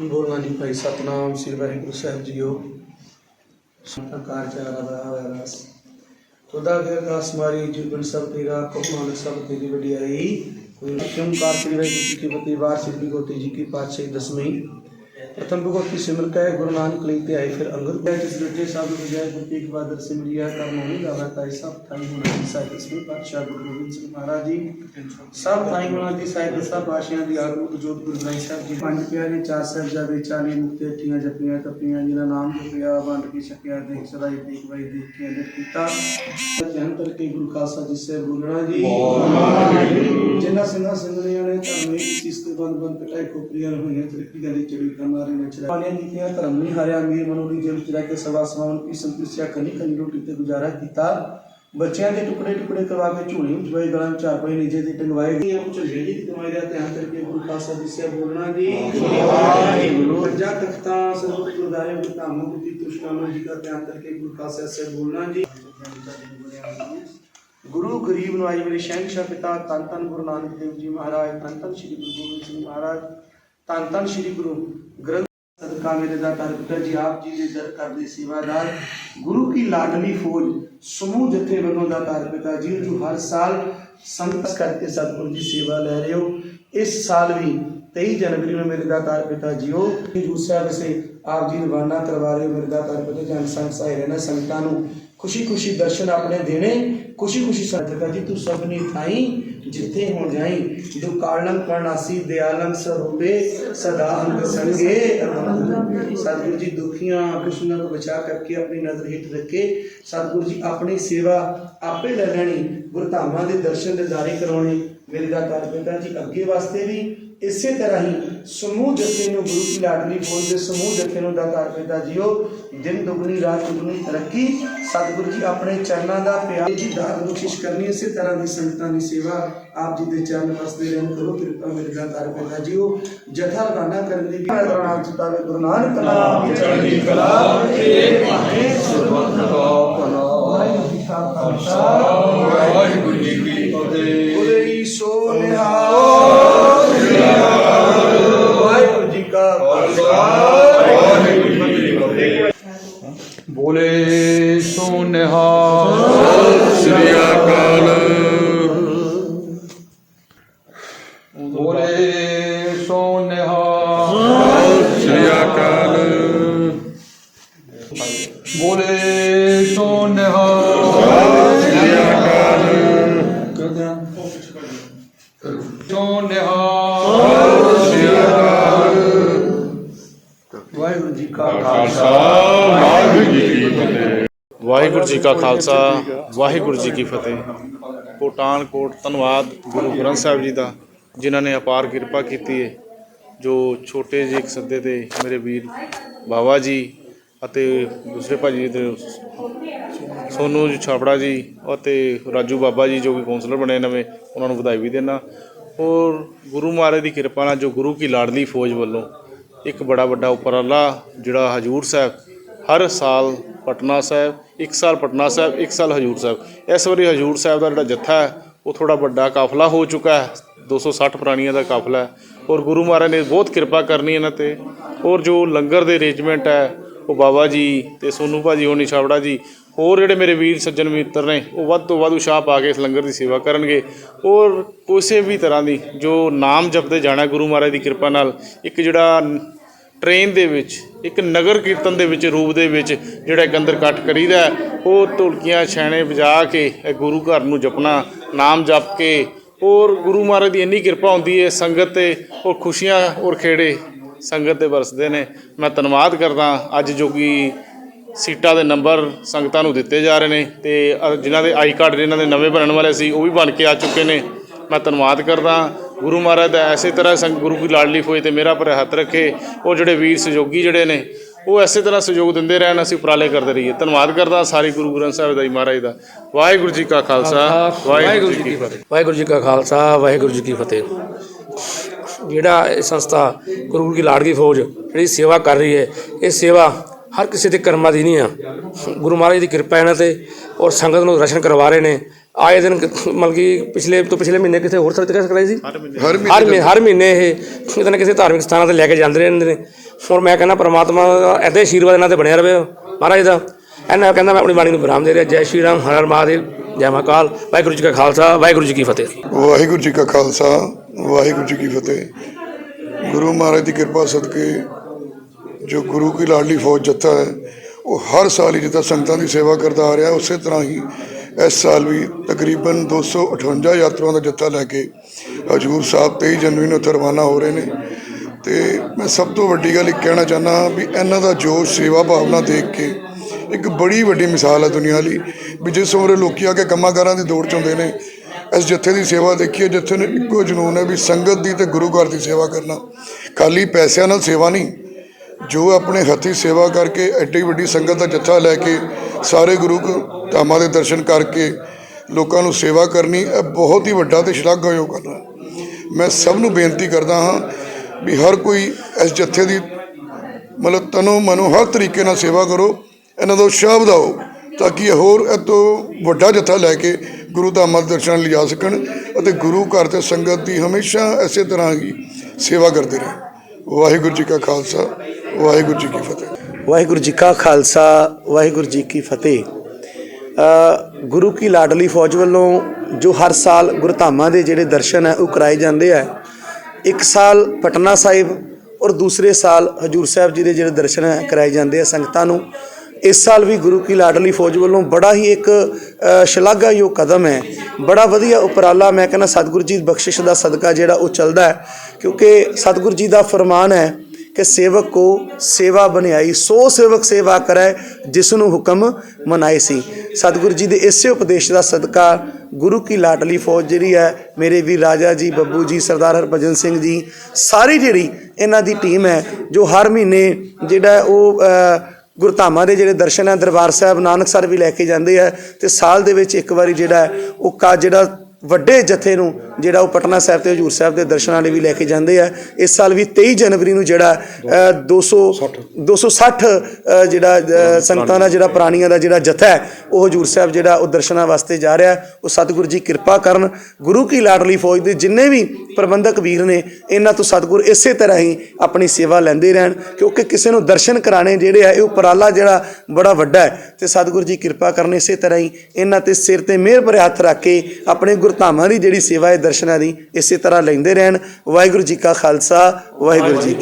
ਬੋਲਣਾ ਭਾਈ ਸਤਨਾਮ ਸ੍ਰੀ ਵਾਹਿਗੁਰੂ ਸਾਹਿਬ ਜੀਓ। ਸੰਕਾਰ ਚਾਰਾ ਦਾ ਰਸ। ਤੁਦਾ ਕੇ ਅਰਦਾਸ ਮਾਰੀ ਜੀਵਨ ਸਭ ਤੇਰਾ ਕੋਮਾਨ ਸਭ ਤੇਰੀ ਵਡਿਆਈ। ਕੋਈ ਓੰਕਾਰ ਸ੍ਰੀ ਵਾਹਿਗੁਰੂ ਜੀ ਕੀ ਫਤਿਹ ਵਾਰ ਸ੍ਰੀ ਗੋਤੀ ਜੀ ਕੀ ਪਾਤਸ਼ਾਹੀ ਦਸਵੀਂ। प्रथम भगवत की सिमर कहे गुरु नानक लेते आए फिर अंगद कहे जिस दर्जे साधु को जय गुरु एक बादर सिमरिया कर्म होने गावा ताई सब थाई गुना की साहित्य इसमें पातशाह गुरु गोविंद सिंह महाराज जी सब थाई गुना की साहित्य सब आशियां दी आगू जोत गुरु ग्रंथ ਸਾਹਿਬ ਜੀ ਪੰਜ ਪਿਆਰੇ ਚਾਰ ਸਾਹਿਬ ਜਾਵੇ 40 ਮੁਕਤੇ ਠੀਆਂ ਜਪੀਆਂ ਤਪੀਆਂ ਜਿਨ੍ਹਾਂ ਨਾਮ ਜਪਿਆ ਵੰਡ ਕੀ ਛਕਿਆ ਦੇਖ ਸਦਾਈ ਦੇਖ ਵਈ ਦੇਖਿਆ ਦੇ ਕੀਤਾ ਜਨ ਤਰ ਕੇ ਗੁਰੂ ਖਾਲਸਾ ਜੀ ਸੇ ਬੋਲਣਾ ਜੀ ਜਿਨ੍ਹਾਂ ਸਿੰਘਾਂ ਸਿੰਘਣੀਆਂ ਨੇ ਧਰਮੇ ਸੀਸ ਤੇ ਬੰਦ ਬੰਦ ਕਟਾਈ ਖੋਪਰੀਆਂ ਹੋਈਆਂ ਤਰੱਕੀ ਗਲੀ ਚੜੀ ਕਮਾਰੇ ਨੇ ਚੜਾ ਪਾਣੀਆਂ ਨੀਤੀਆਂ ਧਰਮ ਹਾਰਿਆ ਮੀਰ ਮਨੋਰੀ ਜੇਲ੍ਹ ਚ ਰਹਿ ਕੇ ਸਵਾ ਸਮਾਨ ਕੀ ਸੰਤਿਸਿਆ ਕਨੀ ਕਨੀ ਰੋਟੀ ਤੇ ਗੁਜ਼ਾਰਾ ਕੀਤਾ। ਬੱਚਿਆਂ ਦੇ ਟੁਕੜੇ ਟੁਕੜੇ ਕਰਵਾ ਕੇ ਝੂਲੇ ਵਿੱਚ ਪਏ ਗਲਾਂ ਚਾਰ ਪਏ ਨੀਚੇ ਦੀ ਟੰਗਵਾਏ ਗਏ। ਉਹ ਝੰਡੇ ਦੀ ਕਮਾਈ ਦਾ ਧਿਆਨ ਕਰਕੇ ਗੁਰੂ ਖਾਲਸਾ ਜੀ ਸੇ ਬੋਲਣਾ ਜੀ। ਵਾਹਿਗੁਰੂ ਪੰਜਾ ਤਖਤਾਂ ਸਰਬਤ ਗੁਰਦਾਰੇ ਵਿਧਾਮੋ ਦੀ ਤੁਸ਼ਕਾਨੋ ਜੀ ਦਾ ਧਿਆਨ ਕਰਕੇ ਗੁਰੂ ਖਾਲਸਾ ਸੇ ਬੋਲਣਾ ਜੀ। ਗੁਰੂ ਗਰੀਬ ਨਵਾਜ ਮੇਰੇ ਸ਼ਹਿਨशाह ਪਿਤਾ ਧੰਨ ਧੰਨ ਗੁਰੂ ਨਾਨਕ ਦੇਵ ਜੀ ਮਹਾਰਾਜ ਧੰਨ ਧੰਨ ਸ੍ਰੀ ਗੁਰੂ ਗੋਬਿੰਦ ਸਿੰਘ ਮਹਾਰਾਜ। ਧੰਨ ਧੰਨ ਸ੍ਰੀ ਗੁਰੂ ਗ੍ਰੰਥ ਸਦਕਾ ਮੇਰੇ ਦਾ ਪਿਤਾ ਜੀ ਆਪ ਜੀ ਦੇ ਦਰ ਕਰਦੇ ਸੇਵਾਦਾਰ, ਗੁਰੂ ਕੀ ਲਾਡਲੀ ਫੌਜ ਸਮੂਹ ਜਥੇ ਵੱਲੋਂ ਦਾ ਪਿਤਾ ਜੀ ਜੋ ਹਰ ਸਾਲ ਸੰਤਸ ਕਰਕੇ ਸਤਿਗੁਰੂ ਦੀ ਸੇਵਾ ਲੈ ਰਹੇ ਹੋ, ਇਸ ਸਾਲ ਵੀ 23 ਜਨਵਰੀ ਨੂੰ ਮੇਰੇ ਦਾਤਾਰ ਪਿਤਾ ਜੀਓ ਹਜੂਰ ਸਾਹਿਬ ਆਪ ਜੀ ਰਵਾਨਾ ਕਰਵਾ ਰਹੇ ਹੋ ਮੇਰੇ ਦਾਤਾਰ ਪਿਤਾ ਜਨ ਸੰਗ ਸਹਾਇ ਰਹਿਣਾ ਸੰਗਤਾਂ ਨੂੰ। ਖੁਸ਼ੀ ਖੁਸ਼ੀ ਦਰਸ਼ਨ ਆਪਣੇ ਦੇਣੇ ਖੁਸ਼ੀ ਖੁਸ਼ੀ ਸਤਿਕਾਰ ਜੀ ਤੂੰ ਸਭਨੀ ਥਾਈ, ਜਿੱਥੇ ਹੋ ਜਾਈ। ਜੋ ਕਰਨਾਸੀ ਦਿਆਲੰ ਸਰੂਪੇ, ਸਦਾ ਅੰਤ ਸੰਗੇ। ਸਤਿਗੁਰੂ ਜੀ ਦੁਖੀਆਂ ਕ੍ਰਿਸ਼ਨ ਨੂੰ ਬਚਾ ਕਰਕੇ ਆਪਣੀ ਨਜ਼ਰ ਹਿੱਟ ਰੱਖੇ। ਸਤਿਗੁਰੂ ਜੀ ਆਪਣੀ ਸੇਵਾ ਆਪੇ ਲੈ ਲੈਣੀ। ਗੁਰਧਾਮਾਂ ਦੇ ਦਰਸ਼ਨ ਦਿਦਾਰੇ ਕਰਾਉਣੇ। ਮੇਰੇ ਦਾ ਪਿਤਾ ਜੀ ਅੱਗੇ ਵਾਸਤੇ ਵੀ ਇਸੇ ਤਰ੍ਹਾਂ ਹੀ ਸਮੂਹ ਜਥੇ ਨੂੰ ਗੁਰੂ ਕੀ ਲਾਡਲੀ ਫੌਜ ਦੇ ਸਮੂਹ ਜਥੇ ਨੂੰ ਦਾਤਾਰ ਪਿਤਾ ਜੀਓ ਦਿਨ ਦੁਗਣੀ ਰਾਤ ਦੁਗਣੀ ਤਰੱਕੀ ਸਤਿਗੁਰੂ ਜੀ ਆਪਣੇ ਚਰਨਾਂ ਦਾ ਪਿਆਰ ਜੀ ਦਾਤ ਬਖਸ਼ਿਸ਼ ਕਰਨੀ ਇਸੇ ਤਰ੍ਹਾਂ ਦੀ ਸੰਗਤਾਂ ਦੀ ਸੇਵਾ ਆਪ ਜੀ ਦੇ ਚਰਨ ਵਸਦੇ ਰਹਿਣ ਕਰੋ ਕਿਰਪਾ ਮੇਰੇ ਦਾਤਾਰ ਪਿਤਾ ਜੀਓ ਜਥਾ ਰਵਾਨਾ ਕਰਨ ਦੀ ਵੀ ਨਾਮ ਚਿਤਾਵੇ ਗੁਰੂ ਨਾਨਕ ਨਾਮ ਚੜ੍ਹਦੀ ਕਲਾ ਏ ਭਾਣੇ ਸਰਬਤ ਸੋ ਨਿਹਾਲ ਸ੍ਰੀ ਅਕਾਲ। ਬੋਲੇ ਸੋ ਨਿਹਾਲ ਸ੍ਰੀ ਅਕਾਲ। ਬੋਲੇ ਸੋ ਨਿਹਾਲ ਸ੍ਰੀ ਅਕਾਲ। ਸੋ ਨਿਹਾਲ। ਵਾਹਿਗੁਰੂ ਜੀ ਕਾ ਖਾਲਸਾ ਵਾਹਿਗੁਰੂ ਜੀ ਕੀ ਫਤਿਹ। ਕੋਟਾਨ ਕੋਟ ਧੰਨਵਾਦ ਗੁਰੂ ਗ੍ਰੰਥ ਸਾਹਿਬ ਜੀ ਦਾ ਜਿਨ੍ਹਾਂ ਨੇ ਅਪਾਰ ਕਿਰਪਾ ਕੀਤੀ ਹੈ ਜੋ ਛੋਟੇ ਜਿਹੇ ਇੱਕ ਸੱਦੇ ਤੇ ਮੇਰੇ ਵੀਰ ਬਾਬਾ ਜੀ ਅਤੇ ਦੂਸਰੇ ਭਾਜੀ ਦੇ ਸੋਨੂ ਜੀ ਛਾਪੜਾ ਜੀ ਅਤੇ ਰਾਜੂ ਬਾਬਾ ਜੀ ਜੋ ਕਿ ਕੌਂਸਲਰ ਬਣੇ ਨਵੇਂ ਉਹਨਾਂ ਨੂੰ ਵਧਾਈ ਵੀ ਦੇਣਾ ਔਰ ਗੁਰੂ ਮਹਾਰਾਜ ਦੀ ਕਿਰਪਾ ਨਾਲ ਜੋ ਗੁਰੂ ਕੀ ਲਾਡਲੀ ਫੌਜ ਵੱਲੋਂ ਇੱਕ ਬੜਾ ਵੱਡਾ ਉਪਰਾਲਾ ਜਿਹੜਾ ਹਜੂਰ ਸਾਹਿਬ ਹਰ ਸਾਲ ਪਟਨਾ ਸਾਹਿਬ, ਇੱਕ ਸਾਲ ਪਟਨਾ ਸਾਹਿਬ, ਇੱਕ ਸਾਲ ਹਜੂਰ ਸਾਹਿਬ। ਇਸ ਵਾਰੀ ਹਜੂਰ ਸਾਹਿਬ ਦਾ ਜਿਹੜਾ ਜੱਥਾ ਹੈ, ਉਹ ਥੋੜਾ ਵੱਡਾ ਕਾਫਲਾ ਹੋ ਚੁੱਕਾ ਹੈ। 260 ਪ੍ਰਾਣੀਆਂ ਦਾ ਕਾਫਲਾ ਹੈ। ਔਰ ਗੁਰੂ ਮਹਾਰਾਜ ਨੇ ਬਹੁਤ ਕਿਰਪਾ ਕਰਨੀ ਇਹਨਾਂ ਤੇ। ਔਰ ਜੋ ਲੰਗਰ ਦੇ ਅਰੇਂਜਮੈਂਟ ਹੈ, ਉਹ ਬਾਬਾ ਜੀ ਤੇ ਸੋਨੂ ਭਾਜੀ ਹੋਣੀ ਛਾਵੜਾ ਜੀ, ਹੋਰ ਜਿਹੜੇ ਮੇਰੇ ਵੀਰ ਸੱਜਣ ਮਿੱਤਰ ਨੇ, ਉਹ ਵੱਧ ਤੋਂ ਵੱਧ ਉਸ਼ਾਹ ਪਾ ਕੇ ਇਸ ਲੰਗਰ ਦੀ ਸੇਵਾ ਕਰਨਗੇ। ਔਰ ਕਿਸੇ ਵੀ ਤਰ੍ਹਾਂ ਦੀ ਜੋ ਨਾਮ ਜਪਦੇ ਜਾਣਾ ਗੁਰੂ ਮਹਾਰਾਜ ਦੀ ਕਿਰਪਾ ਨਾਲ, ਇੱਕ ਜਿਹੜਾ ਟ੍ਰੇਨ ਦੇ ਵਿੱਚ, ਇੱਕ ਨਗਰ ਕੀਰਤਨ ਦੇ ਵਿੱਚ, ਰੂਪ ਦੇ ਵਿੱਚ ਜਿਹੜਾ ਗੰਦਰ ਕੱਟ ਕਰੀਦਾ ਉਹ ਢੋਲਕੀਆਂ, ਛੈਣੇ ਵਜਾ ਕੇ ਗੁਰੂ ਘਰ ਨੂੰ ਜਪਣਾ, ਨਾਮ ਜਪ ਕੇ, ਔਰ ਗੁਰੂ ਮਹਾਰਾਜ ਦੀ ਇੰਨੀ ਕਿਰਪਾ ਹੁੰਦੀ ਹੈ, ਸੰਗਤ ਤੇ ਔਰ ਖੁਸ਼ੀਆਂ ਔਰ ਖੇੜੇ ਸੰਗਤ ਤੇ ਵਰਸਦੇ ਨੇ। ਮੈਂ ਧੰਨਵਾਦ ਕਰਦਾ ਅੱਜ ਜੋ ਕਿ ਸੀਟਾਂ ਦੇ ਨੰਬਰ ਸੰਗਤਾਂ ਨੂੰ ਦਿੱਤੇ ਜਾ ਰਹੇ ਨੇ ਤੇ ਅ- ਜਿਨ੍ਹਾਂ ਦੇ ਆਈ ਕਾਰਡ ਜਿਨ੍ਹਾਂ ਦੇ ਨਵੇਂ ਬਣਨ ਵਾਲੇ ਸੀ, ਉਹ ਵੀ ਬਣ ਕੇ ਆ ਚੁੱਕੇ ਨੇ। ਮੈਂ ਧੰਨਵਾਦ ਕਰਦਾ। ਗੁਰੂ ਮਹਾਰਾਜ ਦਾ ਐਸੇ ਤਰ੍ਹਾਂ ਸੰਗ ਗੁਰੂ ਕੀ ਲਾਡਲੀ ਫੌਜ ਤੇ ਮੇਰਾ ਪਰ ਹੱਥ ਰੱਖੇ ਉਹ ਜਿਹੜੇ ਵੀਰ ਸਹਿਯੋਗੀ ਜਿਹੜੇ ਨੇ ਉਹ ਐਸੇ ਤਰ੍ਹਾਂ ਸਹਿਯੋਗ ਦਿੰਦੇ ਰਹਿਣ ਅਸੀਂ ਉਪਰਾਲੇ ਕਰਦੇ ਰਹੀਏ। ਧੰਨਵਾਦ ਕਰਦਾ ਸਾਰੀ ਗੁਰੂ ਗ੍ਰੰਥ ਸਾਹਿਬ ਦਾ ਜੀ ਮਹਾਰਾਜ ਦਾ। ਵਾਹਿਗੁਰੂ ਜੀ ਕਾ ਖਾਲਸਾ ਵਾਹਿਗੁਰੂ ਜੀ ਕੀ ਫਤਿਹ। ਵਾਹਿਗੁਰੂ ਜੀ ਕਾ ਖਾਲਸਾ ਵਾਹਿਗੁਰੂ ਜੀ ਕੀ ਫਤਿਹ। ਜਿਹੜਾ ਇਹ ਸੰਸਥਾ ਗੁਰੂ ਕੀ ਲਾੜਕੀ ਫੌਜ ਜਿਹੜੀ ਸੇਵਾ ਕਰ ਰਹੀ ਹੈ ਇਹ ਸੇਵਾ ਹਰ ਕਿਸੇ ਦੇ ਕਰਮਾਂ ਦੀ ਨਹੀਂ ਆ। ਗੁਰੂ ਮਹਾਰਾਜ ਦੀ ਕਿਰਪਾ ਇਹਨਾਂ ਤੇ ਔਰ ਸੰਗਤ ਨੂੰ ਦਰਸ਼ਨ ਕਰਵਾ ਰਹੇ ਨੇ। ਆਏ ਦਿਨ ਮਤਲਬ ਕਿ ਪਿਛਲੇ ਤੋਂ ਪਿਛਲੇ ਮਹੀਨੇ ਕਿਸੇ ਹੋਰ ਸਰਤ ਕਰਾਈ ਸੀ? ਹਰ ਹਰ ਮਹੀਨੇ ਹਰ ਮਹੀਨੇ ਇਹ ਕਿਤੇ ਨਾ ਕਿਸੇ ਧਾਰਮਿਕ ਸਥਾਨਾਂ ਤੇ ਲੈ ਕੇ ਜਾਂਦੇ ਰਹਿੰਦੇ ਨੇ। ਹੁਣ ਮੈਂ ਕਹਿੰਦਾ ਪ੍ਰਮਾਤਮਾ ਦਾ ਐਦਾਂ ਆਸ਼ੀਰਵਾਦ ਇਹਨਾਂ ਤੇ ਬਣਿਆ ਰਵੇ। ਮਹਾਰਾਜ ਦਾ। ਇਹਨਾਂ ਕਹਿੰਦਾ ਮੈਂ ਆਪਣੀ ਬਾਣੀ ਨੂੰ ਵਿਰਾਮ ਦੇ ਰਿਹਾ। ਜੈ ਸ਼੍ਰੀ ਰਾਮ ਹਰ ਹਰ ਮਹਾਦੇਵ ਜੈ ਮਹਾਕਾਲ ਵਾਹਿਗੁਰੂ ਜੀ ਕਾ ਖਾਲਸਾ ਵਾਹਿਗੁਰੂ ਜੀ ਕੀ ਫਤਿਹ। ਵਾਹਿਗੁਰੂ ਜੀ ਕਾ ਖਾਲਸਾ ਵਾਹਿਗੁਰੂ ਜੀ ਕੀ ਫਤਿਹ। ਗੁਰੂ ਮਹਾਰਾਜ ਦੀ ਕਿਰਪਾ ਸਦਕੇ ਜੋ ਗੁਰੂ ਕੀ ਲਾਡਲੀ ਫੌਜ ਜੱਥਾ ਹੈ ਉਹ ਹਰ ਸਾਲ ਹੀ ਜਿੱਦਾਂ ਸੰਗਤਾਂ ਦੀ ਸੇਵਾ ਕਰਦਾ ਆ ਰਿਹਾ ਉਸੇ ਤਰ੍ਹਾਂ ਹੀ ਇਸ ਸਾਲ ਵੀ ਤਕਰੀਬਨ 258 ਯਾਤਰੂਆਂ ਦਾ ਜੱਥਾ ਲੈ ਕੇ ਹਜੂਰ ਸਾਹਿਬ 23 ਜਨਵਰੀ ਨੂੰ ਉੱਥੇ ਰਵਾਨਾ ਹੋ ਰਹੇ ਨੇ। ਤੇ ਮੈਂ ਸਭ ਤੋਂ ਵੱਡੀ ਗੱਲ ਇਹ ਕਹਿਣਾ ਚਾਹੁੰਦਾ ਵੀ ਇਹਨਾਂ ਦਾ ਜੋਸ਼, ਸੇਵਾ ਭਾਵਨਾ ਦੇਖ ਕੇ ਇੱਕ ਬੜੀ ਵੱਡੀ ਮਿਸਾਲ ਹੈ ਦੁਨੀਆ ਲਈ ਵੀ ਜਿਸ ਉਮਰੇ ਲੋਕੀ ਆ ਕੇ ਕੰਮਾਂ ਕਾਰਾਂ ਦੀ ਦੌੜ ਚ ਹੁੰਦੇ ਨੇ, ਇਸ ਜੱਥੇ ਦੀ ਸੇਵਾ ਦੇਖੀਏ ਜੱਥੇ ਨੂੰ ਇੱਕੋ ਜਨੂਨ ਹੈ ਵੀ ਸੰਗਤ ਦੀ ਤੇ ਗੁਰੂ ਘਰ ਦੀ ਸੇਵਾ ਕਰਨਾ। ਖਾਲੀ ਪੈਸਿਆਂ ਨਾਲ ਸੇਵਾ ਨਹੀਂ, ਜੋ ਆਪਣੇ ਹੱਥੀ ਸੇਵਾ ਕਰਕੇ ਐਡੀ ਵੱਡੀ ਸੰਗਤ ਦਾ ਜੱਥਾ ਲੈ ਕੇ ਸਾਰੇ ਗੁਰੂ ਧਾਮਾਂ ਦੇ ਦਰਸ਼ਨ ਕਰਕੇ ਲੋਕਾਂ ਨੂੰ ਸੇਵਾ ਕਰਨੀ, ਇਹ ਬਹੁਤ ਹੀ ਵੱਡਾ ਤੇ ਸ਼ਲਾਘਾਯੋਗ ਕਰਨਾ ਮੈਂ ਸਭ ਨੂੰ ਬੇਨਤੀ ਕਰਦਾ ਹਾਂ ਵੀ ਹਰ ਕੋਈ ਇਸ ਜੱਥੇ ਦੀ ਮਤਲਬ ਤਨੋ ਮਨੋ ਹਰ ਤਰੀਕੇ ਨਾਲ ਸੇਵਾ ਕਰੋ, ਇਹਨਾਂ ਦਾ ਉਤਸ਼ਾਹ ਵਧਾਓ ਤਾਂ ਕਿ ਇਹ ਹੋਰ ਇਹ ਤੋਂ ਵੱਡਾ ਜੱਥਾ ਲੈ ਕੇ ਗੁਰੂ ਧਾਮਾਂ ਦੇ ਦਰਸ਼ਨ ਲਈ ਜਾ ਸਕਣ ਅਤੇ ਗੁਰੂ ਘਰ ਤੇ ਸੰਗਤ ਦੀ ਹਮੇਸ਼ਾ ਇਸੇ ਤਰ੍ਹਾਂ ਹੀ ਸੇਵਾ ਕਰਦੇ ਰਹੇ। ਵਾਹਿਗੁਰੂ ਜੀ ਕਾ ਖਾਲਸਾ, ਵਾਹਿਗੁਰੂ ਜੀ ਕੀ ਫਤਿਹ। ਵਾਹਿਗੁਰੂ ਜੀ ਕਾ ਖਾਲਸਾ, ਵਾਹਿਗੁਰੂ ਜੀ ਕੀ ਫਤਿਹ। ਗੁਰੂ ਕੀ ਲਾਡਲੀ ਫੌਜ ਵੱਲੋਂ ਜੋ ਹਰ ਸਾਲ ਗੁਰਧਾਮਾਂ ਦੇ ਜਿਹੜੇ ਦਰਸ਼ਨ ਹੈ, ਉਹ ਕਰਾਏ ਜਾਂਦੇ ਆ। ਇੱਕ ਸਾਲ ਪਟਨਾ ਸਾਹਿਬ ਔਰ ਦੂਸਰੇ ਸਾਲ ਹਜੂਰ ਸਾਹਿਬ ਜੀ ਦੇ ਜਿਹੜੇ ਦਰਸ਼ਨ ਹੈ, ਕਰਾਏ ਜਾਂਦੇ ਆ ਸੰਗਤਾਂ ਨੂੰ। ਇਸ ਸਾਲ ਵੀ ਗੁਰੂ ਕੀ ਲਾਡਲੀ ਫੌਜ ਵੱਲੋਂ ਬੜਾ ਹੀ ਇੱਕ ਸ਼ਲਾਘਾਯੋਗ ਕਦਮ ਹੈ। ਬੜਾ ਵਧੀਆ ਉਪਰਾਲਾ ਮੈਂ ਕਹਿੰਦਾ ਸਤਿਗੁਰੂ ਜੀ ਦੀ ਬਖਸ਼ਿਸ਼ ਦਾ ਸਦਕਾ ਜਿਹੜਾ ਉਹ ਚੱਲਦਾ ਹੈ, ਕਿਉਂਕਿ ਸਤਿਗੁਰੂ ਜੀ ਦਾ ਫਰਮਾਨ ਹੈ ਕਿ ਸੇਵਕ ਕੋ ਸੇਵਾ ਬਣਾਈ, ਸੋ ਸੇਵਕ ਸੇਵਾ ਕਰੈ ਜਿਸ ਨੂੰ ਹੁਕਮ ਮਨਾਏ ਸੀ। ਸਤਿਗੁਰੂ ਜੀ ਦੇ ਇਸੇ ਉਪਦੇਸ਼ ਦਾ ਸਦਕਾ ਗੁਰੂ ਕੀ ਲਾਡਲੀ ਫੌਜ ਜਿਹੜੀ ਹੈ, ਮੇਰੇ ਵੀ ਰਾਜਾ ਜੀ, ਬੱਬੂ ਜੀ, ਸਰਦਾਰ ਹਰਭਜਨ ਸਿੰਘ ਜੀ, ਸਾਰੀ ਜਿਹੜੀ ਇਹਨਾਂ ਦੀ ਟੀਮ ਹੈ, ਜੋ ਹਰ ਮਹੀਨੇ ਜਿਹੜਾ ਉਹ ਗੁਰਧਾਮਾਂ ਦੇ ਜਿਹੜੇ ਦਰਸ਼ਨ ਹੈ, ਦਰਬਾਰ ਸਾਹਿਬ ਨਾਨਕਸਰ ਵੀ ਲੈ ਕੇ ਜਾਂਦੇ ਆ ਤੇ ਸਾਲ ਦੇ ਵਿੱਚ ਇੱਕ ਵਾਰੀ ਜਿਹੜਾ ਉਹ ਕਾ ਜਿਹੜਾ ਵੱਡੇ ਜਥੇ ਨੂੰ ਜਿਹੜਾ ਉਹ ਪਟਨਾ ਸਾਹਿਬ ਤੇ ਹਜੂਰ ਸਾਹਿਬ ਦੇ ਦਰਸ਼ਨਾਂ ਲਈ ਵੀ ਲੈ ਕੇ ਜਾਂਦੇ ਆ। ਇਸ ਸਾਲ ਵੀ 23 ਜਨਵਰੀ ਨੂੰ ਜਿਹੜਾ ਅ, 200 260 ਅ, ਜਿਹੜਾ ਸੰਗਤਾਂ ਦਾ ਜਿਹੜਾ ਪ੍ਰਾਣੀਆਂ ਦਾ ਜਿਹੜਾ ਜਥਾ ਹੈ ਉਹ ਹਜੂਰ ਸਾਹਿਬ ਜਿਹੜਾ ਉਹ ਦਰਸ਼ਨਾਂ ਵਾਸਤੇ ਜਾ ਰਿਹਾ। ਉਹ ਸਤਿਗੁਰੂ ਜੀ ਕਿਰਪਾ ਕਰਨ ਗੁਰੂ ਕੀ ਲਾਡਲੀ ਫੌਜ ਦੇ ਜਿੰਨੇ ਵੀ ਪ੍ਰਬੰਧਕ ਵੀਰ ਨੇ ਇਹਨਾਂ ਤੋਂ ਸਤਿਗੁਰ ਇਸੇ ਤਰ੍ਹਾਂ ਹੀ ਆਪਣੀ ਸੇਵਾ ਲੈਂਦੇ ਰਹਿਣ ਕਿਉਂਕਿ ਕਿਸੇ ਨੂੰ ਦਰਸ਼ਨ ਕਰਾਣੇ ਜਿਹੜੇ ਆ ਇਹ ਉਪਰਾਲਾ ਜਿਹੜਾ ਬੜਾ ਵੱਡਾ ਹੈ। ਤੇ ਸਤਿਗੁਰੂ ਜੀ ਕਿਰਪਾ ਕਰਨ ਇਸੇ ਤਰ੍ਹਾਂ ਹੀ ਇਹਨਾਂ ਤੇ ਸਿਰ ਤੇ ਮਿਹਰ ਭਰੇ ਹੱਥ ਰੱਖ ਕੇ ਆਪਣੇ ਗੁਰਧਾਮਾਂ ਦੀ ਜਿਹੜੀ ਸੇਵਾ ਹੈ ਦਰਸ਼ਨਾਂ ਦੀ ਇਸੇ ਤਰ੍ਹਾਂ ਲੈਂਦੇ ਰਹਿਣ। ਵਾਹਿਗੁਰੂ ਜੀ ਕਾ ਖਾਲਸਾ ਵਾਹਿਗੁਰੂ ਜੀ